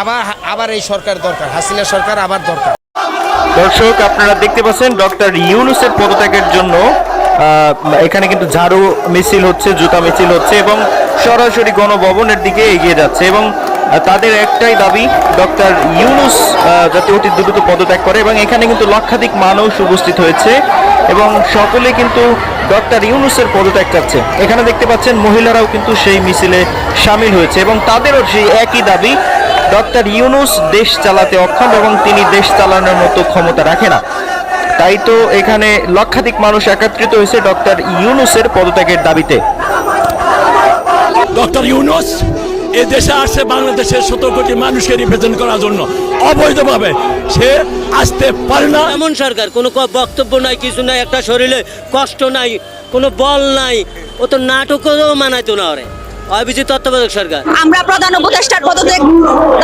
আবার আবার এই সরকার দরকার, হাসিনা সরকার আবার দরকার। দর্শক, আপনারা দেখতে পাচ্ছেন ডক্টর ইউনুসের পদত্যাগের জন্য এখানে কিন্তু ঝাড়ু মিছিল হচ্ছে, জুতা মিছিল হচ্ছে এবং সরাসরি গণভবনের দিকে এগিয়ে যাচ্ছে এবং তাদের একটাই দাবি, ডক্টর ইউনুস যাতে অতি দ্রুত পদত্যাগ করে এবং এখানে কিন্তু লক্ষাধিক মানুষ উপস্থিত হয়েছে এবং সকলে কিন্তু ডক্টর ইউনুসের পদত্যাগ চাচ্ছে। এখানে দেখতে পাচ্ছেন মহিলারাও কিন্তু সেই মিছিলে সামিল হয়েছে এবং তাদেরও সেই একই দাবি ডক্টর ইউনুস দেশ চালাতে অক্ষম এবং তিনি দেশ চালানোর মতো ক্ষমতা রাখে না। তাই তো এখানে লক্ষাধিক মানুষ একত্রিত হয়েছে ডক্টর ইউনুসের পদত্যাগের দাবিতে। ডক্টর ইউনুস এ দেশে আসছে বাংলাদেশের সতেরো কোটি মানুষকে রিপ্রেজেন্ট করার জন্য। অবৈধভাবে সে আসতে পারে না। এমন সরকার কোনো বক্তব্য নাই কিছু নাই একটা শরীরে কষ্ট নাই কোনো বল নাই ও তো নাটকও মানাইতো না ওরে। অভিজিৎ তত্ত্বাবধায়ক সরকার। আমরা প্রধান উপদেষ্টার পদত্যাগ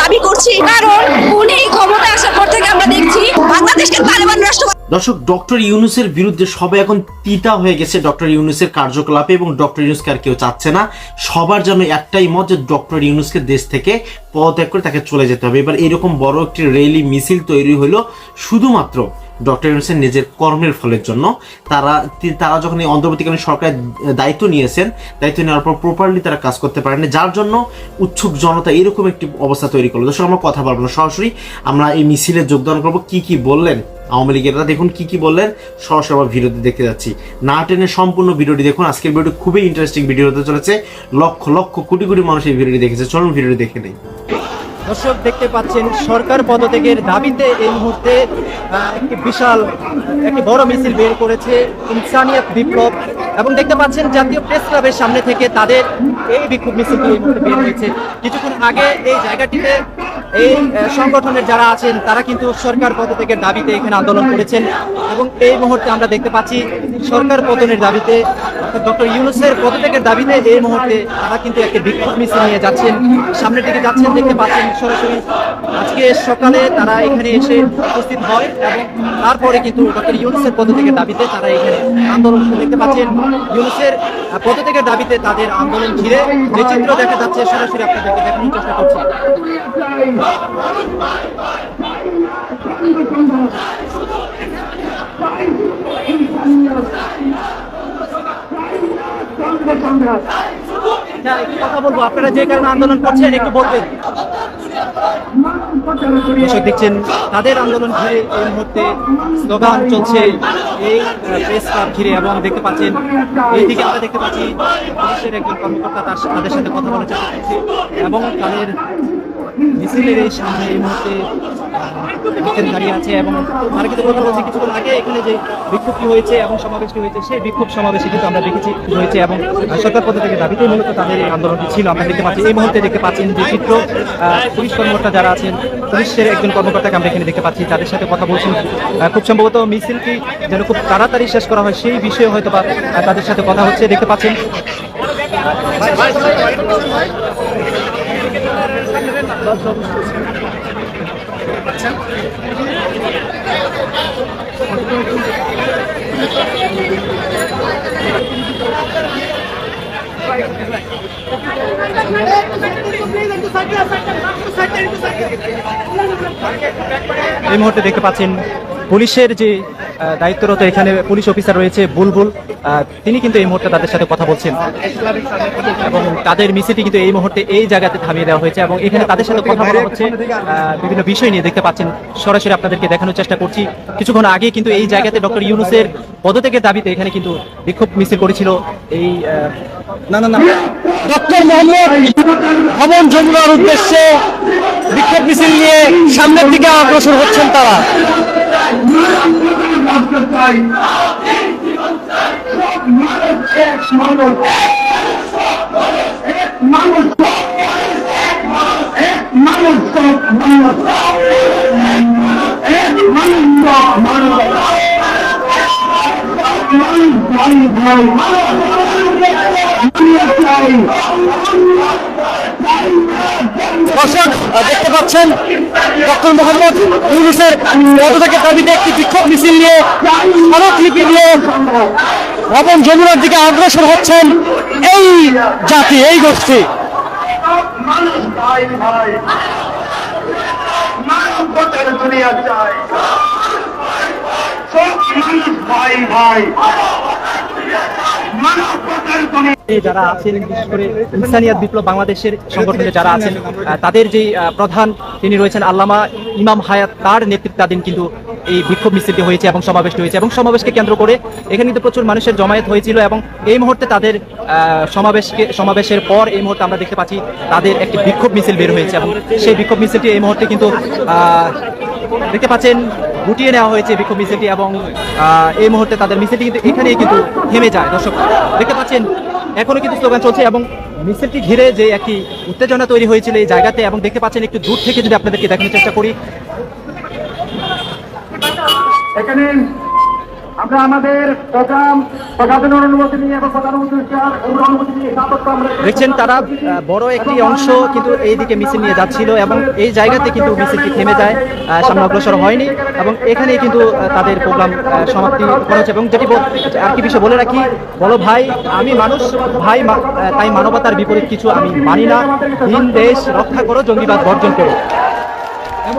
দাবি করছি কারণ উনি ক্ষমতায় আসার পর থেকে আমরা দেখছি বাংলাদেশকে তালেবান রাষ্ট্র দর্শক ডক্টর ইউনুসের বিরুদ্ধে সবাই এখন তিতা হয়ে গেছে ডক্টর ইউনুসের কার্যকলাপে এবং ডক্টর ইউনুসকে আর কেউ চাচ্ছে না। সবার যেন একটাই মত যে ডক্টর ইউনুসকে দেশ থেকে পদত্যাগ করে তাকে চলে যেতে হবে। এবার এরকম বড় একটি রেলি মিছিল তৈরি হলো শুধুমাত্র ডক্টর ইউনুসের নিজের কর্মের ফলের জন্য, তারা তারা যখন এই অন্তর্বর্তীকালীন সরকারের দায়িত্ব নিয়েছেন, দায়িত্ব নেওয়ার পর প্রপারলি তারা কাজ করতে পারেনি যার জন্য উৎসুক জনতা এরকম একটি অবস্থা তৈরি করল। দর্শক, আমরা কথা বলব না, সরাসরি আমরা এই মিছিলে যোগদান করব। কি কি বললেন আওয়ামী লীগেরা দেখুন কি কি বললেন, সরাসরি আমার ভিডিওতে দেখতে যাচ্ছি। না টেনে সম্পূর্ণ ভিডিওটি দেখুন, আজকের ভিডিওটি খুবই ইন্টারেস্টিং ভিডিও হতে চলেছে। লক্ষ লক্ষ কোটি কোটি মানুষ এই ভিডিওটি দেখেছে, চলুন ভিডিওটি দেখে নেই। দর্শক দেখতে পাচ্ছেন, সরকার পদত্যাগের দাবিতে এই মুহূর্তে একটি বিশাল, একটি বড় মিছিল বের করেছে ইনসানিয়াত বিপ্লব। এবং দেখতে পাচ্ছেন, জাতীয় প্রেস ক্লাবের সামনে থেকে তাদের এই বিক্ষোভ মিছিলটি এই মুহূর্তে বের হয়েছে। কিছুক্ষণ আগে এই জায়গাটিতে এই সংগঠনের যারা আছেন, তারা কিন্তু সরকার পদত্যাগের দাবিতে এখানে আন্দোলন করেছেন এবং এই মুহূর্তে আমরা দেখতে পাচ্ছি সরকার পতনের দাবিতে, ডক্টর ইউনুসের পদত্যাগের দাবিতে এই মুহূর্তে তারা কিন্তু একটি বিক্ষোভ মিছিল নিয়ে যাচ্ছেন। সামনের দিকে যাচ্ছেন, দেখতে পাচ্ছেন সরাসরি আজকে সকালে তারা এখানে এসে উপস্থিত হয় এবং তারপরে কিন্তু ডক্টর ইউনুসের পদত্যাগের দাবিতে তারা এখানে আন্দোলন দেখতে পাচ্ছেন। ইউনুসের পদত্যাগের দাবিতে তাদের আন্দোলন ঘিরে যে চিত্র দেখা যাচ্ছে, সরাসরি আপনাদেরকে দেখানোর চেষ্টা করছি। একটু বলব। আপনারা যে আন্দোলন করছেন, একটু বলবেন। দেখছেন, তাদের আন্দোলন ঘিরে এই মুহূর্তে স্লোগান চলছে এই প্রেস ক্লাব ঘিরে এবং দেখতে পাচ্ছেন, এইদিকে আমরা দেখতে পাচ্ছি, পুলিশের একজন কর্মকর্তা তার তাদের সাথে কথা বলার চেষ্টা করছে এবং তাদের মিছিলের এই সামনে এই মুহূর্তে এখানে দাঁড়িয়ে আছে এবং তারা কিন্তু কথা বলছে, কিছুক্ষণ আগে এখানে যে বিক্ষোভটি হয়েছে এবং সমাবেশটি হয়েছে, সেই বিক্ষোভ সমাবেশে কিন্তু আমরা দেখেছি হয়েছে এবং সরকার পদ থেকে দাবিতে মূলত তাদের এই আন্দোলনটি ছিল। আমরা দেখতে পাচ্ছি, এই মুহূর্তে দেখতে পাচ্ছেন যে চিত্র পুলিশ কর্মকর্তা যারা আছেন, পুলিশের একজন কর্মকর্তাকে আমরা এখানে দেখতে পাচ্ছি, তাদের সাথে কথা বলছেন। খুব সম্ভবত মিছিলটি যেন খুব তাড়াতাড়ি শেষ করা হয়, সেই বিষয়ে হয়তো বা তাদের সাথে কথা হচ্ছে, দেখতে পাচ্ছেন। এই মুহূর্তে দেখতে পাচ্ছেন পুলিশের যে দায়িত্বরত এখানে পুলিশ অফিসার রয়েছে বুলবুল। তিনি কিন্তু এই মুহূর্তে তাদের সাথে কথা বলছেন। এবং তাদের মিছিলটি কিন্তু এই মুহূর্তে এই জায়গাতে থামিয়ে দেওয়া হয়েছে এবং এখানে তাদের সাথে কথা বলা হচ্ছে। বিভিন্ন বিষয় নিয়ে দেখতে পাচ্ছেন। সরাসরি আপনাদেরকে দেখানোর চেষ্টা করছি। কিছুক্ষণ আগে কিন্তু এই জায়গাতে ডক্টর ইউনুসের পদত্যাগের দাবিতে এখানে কিন্তু বিক্ষোভ মিছিল করেছিল এই না না না। ডক্টর মোহাম্মদ উদ্দেশ্যে বিক্ষোভ মিছিল নিয়ে সামনের দিকে অগ্রসর হচ্ছেন তারা। চাই সব মানুষ এক মানুষ। এক মানুষ। এক মানুষ, সব মানুষ। এক মানুষ মানুষ। মানুষ মানুষ। দর্শক দেখতে পাচ্ছেন ডক্টর মোহাম্মদ ইউনুসের পদত্যাগের দাবিতে একটি বিক্ষোভ মিছিল নিয়ে স্মারকলিপি নিয়ে ভবন যমুনার দিকে অগ্রসর হচ্ছেন এই জাতি, এই গোষ্ঠী। ভাই ভাই। যারা আছেন, বিশেষ করে ইনসানিয়াত বিপ্লব বাংলাদেশের সংগঠনে যারা আছেন তাদের যে প্রধান তিনি রয়েছেন আল্লামা ইমাম হায়াত, তার নেতৃত্বাধীন কিন্তু এই বিক্ষোভ মিছিলটি হয়েছে এবং সমাবেশটি হয়েছে এবং সমাবেশকে কেন্দ্র করে এখানে কিন্তু প্রচুর মানুষের জমায়েত হয়েছিল এবং এই মুহূর্তে তাদের সমাবেশকে, সমাবেশের পর এই মুহূর্তে আমরা দেখতে পাচ্ছি তাদের একটি বিক্ষোভ মিছিল বের হয়েছে এবং সেই বিক্ষোভ মিছিলটি এই মুহূর্তে কিন্তু দেখতে পাচ্ছেন গুটিয়ে নেওয়া হয়েছে বিক্ষোভ মিছিলটি এবং এই মুহূর্তে তাদের মিছিলটি কিন্তু এখানেই কিন্তু থেমে যায়। দর্শক, দেখতে পাচ্ছেন, এখনও কিন্তু স্লোগান চলছে এবং মিছিলটি ঘিরে যে একটি উত্তেজনা তৈরি হয়েছিল এই জায়গাতে এবং দেখতে পাচ্ছেন, একটু দূর থেকে যদি আপনাদেরকে দেখানোর চেষ্টা করি। এখানে দেখছেন তারা বড় একটি অংশ কিন্তু এই দিকে মিছিল নিয়ে যাচ্ছিল এবং এই জায়গাতে কিন্তু মিছিলটি থেমে যায় সামনে অগ্রসর হয়নি এবং এখানেই কিন্তু তাদের প্রোগ্রাম সমাপ্তি করা হচ্ছে এবং যেটি আর কি বিষয় বলে রাখি, বলো ভাই, আমি মানুষ, ভাই তাই মানবতার বিপরীত কিছু আমি মানি না। দিন দেশ, রক্ষা করো, জঙ্গিবাদ বর্জন করো।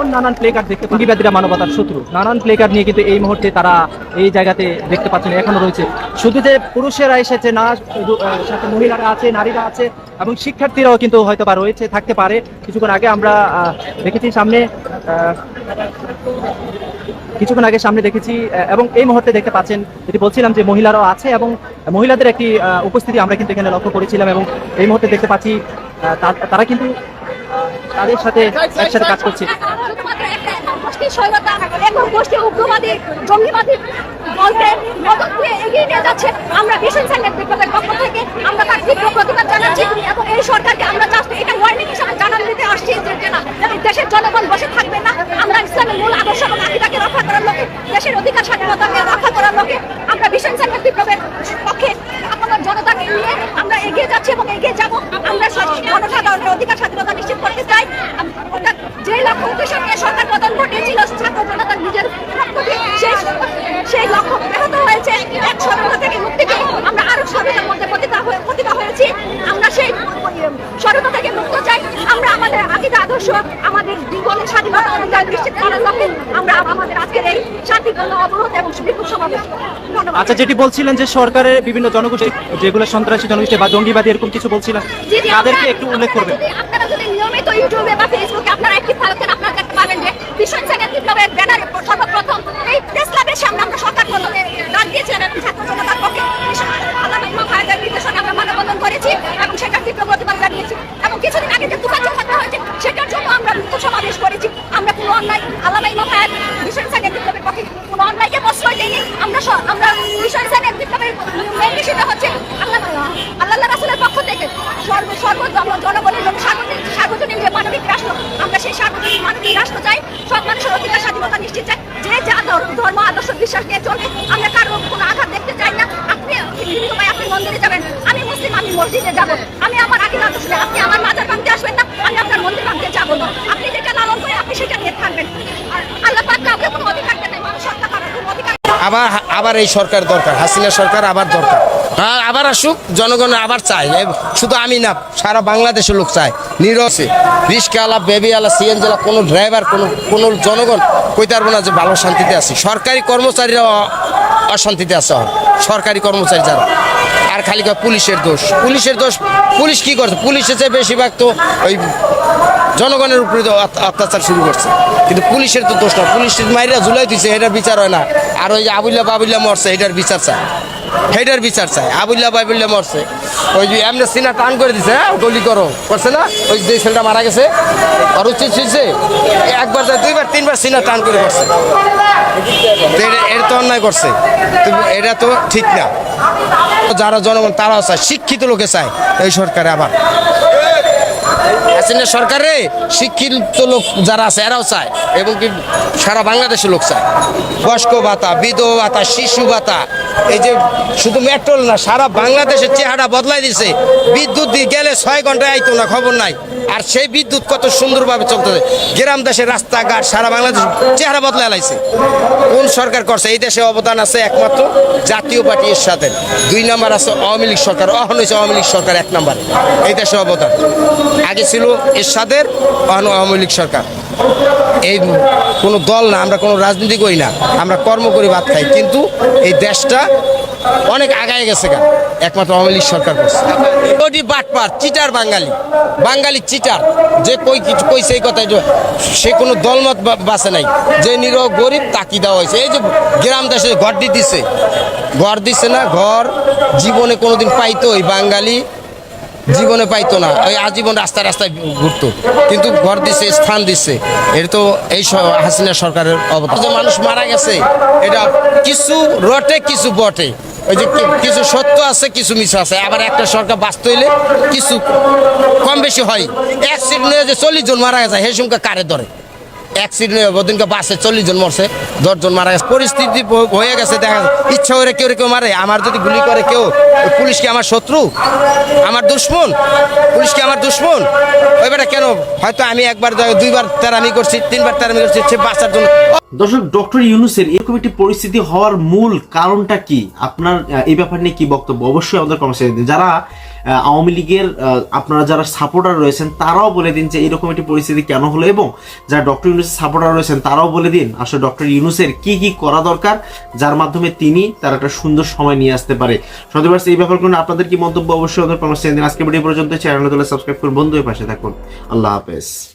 এমন নানান প্লে কার্ড দেখতে জঙ্গিবাদীরা মানবতার শত্রু। নানান প্লে কার্ড নিয়ে কিন্তু এই মুহূর্তে তারা এই জায়গাতে দেখতে পাচ্ছেন, এখনও রয়েছে। শুধু যে পুরুষেরা এসেছে, না সাথে মহিলারা আছে, নারীরা আছে, এবং শিক্ষার্থীরাও কিন্তু হয়তো বা রয়েছে, থাকতে পারে। কিছুক্ষণ আগে আমরা দেখেছি সামনে কিছুক্ষণ আগে সামনে দেখেছি এবং এই মুহূর্তে দেখতে পাচ্ছেন, যেটি বলছিলাম যে মহিলারাও আছে এবং মহিলাদের একটি উপস্থিতি আমরা কিন্তু এখানে লক্ষ্য করেছিলাম এবং এই মুহূর্তে দেখতে পাচ্ছি তারা কিন্তু তাদের সাথে একসাথে কাজ করছে। আমরা না দেশের জনগণ বসে থাকবে না। আমরা মূল রক্ষা করার লোকে দেশের অধিকার রক্ষা করার লোকে আমরা পক্ষে আপনার জনতাকে নিয়ে আমরা এগিয়ে যাচ্ছি এবং এগিয়ে যাব। আমরা অধিকার স্বাধীনতা নিশ্চিত করতে চাই আম- ওটা- যে লক্ষ্য উদ্দেশ্য নিয়ে সরকার পতন ঘটিয়েছিল ছাত্র জনতার নিজের লক্ষ্য দিয়ে সেই সেই লক্ষ্য ব্যাহত হয়েছে এক স্বাধীনতা থেকে মুক্তি পেয়ে আমরা আরও স্বাধীনতার মধ্যে পতিতা হয়ে পতিতা হয়েছি আমরা সেই স্বাধীনতা থেকে মুক্ত চাই আমরা আমাদের আদর্শ আমাদের জীবনের স্বাধীনতা অধিকার নিশ্চিত করার লক্ষ্যে আমরা আমাদের আজকের এই শান্তিপূর্ণ অবরোধ এবং বিক্ষোভ সমাবেশ আচ্ছা যেটি বলছিলেন যে সরকারের বিভিন্ন জনগোষ্ঠী যেগুলো সন্ত্রাসী জনগোষ্ঠী বা জঙ্গিবাদী এরকম কিছু বলছিলেন তাদেরকে একটু উল্লেখ করবেন। আপনারা যদি নিয়মিত ইউটিউবে বা ফেসবুকে আপনারা একটি আপনারা দেখতে পাবেন যে বিপ্লবের ব্যানারে সর্বপ্রথম এই প্রেস ক্লাবের সামনে আমরা সরকার ডাক দিয়েছিলেন ছাত্র জনতার পক্ষে আল্লামা ইমাম হায়দার নির্দেশনে আমরা মানববন্ধন করেছি এবং সেটার তীব্র প্রতিবাদ জানিয়েছি এবং কিছুদিন আগে যে তুফান হত্যা হয়েছে সেটার জন্য আমরা মুক্ত সমাবেশ করেছি আমরা কোনো অন্যায় আল্লামা ইমাম হায়াত ভীষণ সেকেন্ড বিপ্লবের পক্ষে কোনো অন্যায়কে প্রশ্রয় দিইনি আমরা স- আমরা ভীষণ সেকেন্ড বিপ্লবের হচ্ছে আল্লাহ আল্লাহ রাসুলের পক্ষ থেকে সর্ব সর্ব জন- জনগণের জন্য সার্বজনীন সার্বজনীন যে মানবিক রাষ্ট্র, আমরা সেই সার্বজনীন মানবিক রাষ্ট্র চাই, সব মানুষের অধিকার, স্বাধীনতা নিশ্চিত চাই। যে যা ধর- ধর্ম, আদর্শ, বিশ্বাস নিয়ে চলবে, আমরা কারও কোনো আঘাত দেখতে চাই না। আপনি ভাই আপনি মন্দিরে যাবেন। আমি মুসলিম, আমি মসজিদে যাব। আমি আমার আগে আদর্শ আপনি আমার মাজার ভাঙতে আসবেন না। আমি আপনার মন্দির ভাঙতে যাব না আপনি যেটা লালন করে আপনি সেটা নিয়ে থাকবেন আর আল্লাহ পাক কাউকে কোনো অধিকার দেন নাই, মানুষ হত্যা করার কোনো অধিকার আবার আবার এই সরকার দরকার, হাসিনা সরকার আবার দরকার। হ্যাঁ আবার আসুক, জনগণ আবার এ শুধু আমি না, সারা বাংলাদেশের লোক চায়। নিরসে, রিস্কাওয়ালা, বেবিওয়ালা, সিএনজিওয়ালা, কোনো ড্রাইভার, কোনো কোনো জনগণ কইতে পারব না যে ভালো শান্তিতে আছি। সরকারি কর্মচারীরা অশান্তিতে আছে সরকারি কর্মচারী যারা। আর খালি পুলিশের দোষ। পুলিশের দোষ, পুলিশ কি করছে? পুলিশের চেয়ে বেশিরভাগ তো ওই জনগণের উপরে তো অত্যাচার শুরু করছে। কিন্তু পুলিশের তো দোষ না। পুলিশের মাইরা ঝুলাই দিচ্ছে এটার বিচার হয় না। আর ওই যে আবুল্লা বাবুল্লা মরছে এটার বিচার চায়। হেটার বিচার চায়। আবুল্লা বাবুল্লা মরছে। ওই যে এমনি সিনা টান করে দিছে হ্যাঁ? গলি করো করছে না? ওই যে ছেলেটা মারা গেছে। আর উচিত ছিলছে একবার যায়, দুইবার, তিনবার সিনা টান করে করছে। এটা তো অন্যায় করছে। এটা তো ঠিক না। যারা জনগণ, তারাও চায়। শিক্ষিত লোকে চায় এই সরকারে আবার। হাসিনা সরকারে শিক্ষিত লোক যারা আছে, এরাও চায়, এবং কি সারা বাংলাদেশের লোক চায়। বয়স্ক ভাতা, বিধবা ভাতা, শিশু ভাতা, এই যে শুধু মেট্রোল না, সারা বাংলাদেশের চেহারা বদলাই দিছে। বিদ্যুৎ দিয়ে গেলে ছয় ঘন্টায় আইতো না, খবর নাই। আর সেই বিদ্যুৎ কত সুন্দরভাবে চলতেছে। গ্রাম দেশের রাস্তাঘাট, সারা বাংলাদেশ চেহারা বদলাই লাইছে। কোন সরকার করছে? এই দেশে অবদান আছে একমাত্র জাতীয় পার্টির সাথে। দুই নম্বর আছে আওয়ামী লীগ সরকার, অহন হয়েছে আওয়ামী লীগ সরকার এক নম্বর। এই দেশে অবদান। আগে ছিল এরশাদের এখন আওয়ামী লীগ সরকার। এই কোনো দল না, আমরা কোনো রাজনীতি করি না, আমরা কর্ম করে, ভাত খাই। কিন্তু এই দেশটা অনেক আগায় গেছে গা, একমাত্র আওয়ামী লীগ সরকার করছে। ওটি বাটপার, চিটার বাঙালি বাঙালি চিটার, যে কই কিছু কইছে এই কথা যে, সে কোনো দলমত বা- বাঁচে নাই। যে নিরহ গরিব তাকি দেওয়া হয়েছে। এই যে গ্রাম দেশে ঘর দিয়ে দিছে ঘর দিছে না, ঘর জীবনে কোনোদিন পাইতো ওই বাঙালি জীবনে পাইতো না, ওই আজীবন রাস্তায় রাস্তায় ঘুরতো। কিন্তু ঘর দিচ্ছে স্থান দিচ্ছে এটা তো এই হাসিনা সরকারের অবদান যে মানুষ মারা গেছে, এটা কিছু রটে, কিছু বটে। ওই যে কিছু সত্য আছে, কিছু মিশা আছে। আবার একটা সরকার বাঁচতে হইলে কিছু কম বেশি হয়। অ্যাক্সিডেন্টে যে চল্লিশ জন মারা গেছে হে সংখ্যা কারে ধরে? অ্যাক্সিডেন্ট ওদিনকে বাসে চল্লিশ জন মরছে মারা গেছে। পরিস্থিতি হয়ে গেছে, দেখা ইচ্ছা করে কেউ কেউ মারে। আমার যদি গুলি করে কেউ পুলিশ কি আমার শত্রু? আমার দুশ্মন? পুলিশ কি আমার দুশ্মন? কেন? হয়তো আমি একবার দুইবার তেরামি করছি, তিনবার তেরামি করছি, সে জন্য। দর্শক, ডক্টর ইউনুসের এরকম একটি পরিস্থিতি হওয়ার মূল কারণটা কি? আপনার এই ব্যাপার নিয়ে কি বক্তব্য? অবশ্যই আমাদের কর্মচারী যারা আওয়ামী লীগের আপনারা যারা সাপোর্টার রয়েছেন, তারাও বলে দিন যে এরকম একটি পরিস্থিতি কেন হলো এবং যারা ডক্টর ইউনুসের সাপোর্টার রয়েছেন, তারাও বলে দিন আসলে ডক্টর ইউনুসের কি কি করা দরকার, যার মাধ্যমে তিনি তার একটা সুন্দর সময় নিয়ে আসতে পারে। সদস্য এই ব্যাপার আপনাদের কি মন্তব্য? অবশ্যই আমাদের পরামর্শ দিন আজকে ভিডিও পর্যন্ত চ্যানেল সাবস্ক্রাইব করুন, বন্ধু হয়ে পাশে থাকুন। আল্লাহ হাফেজ।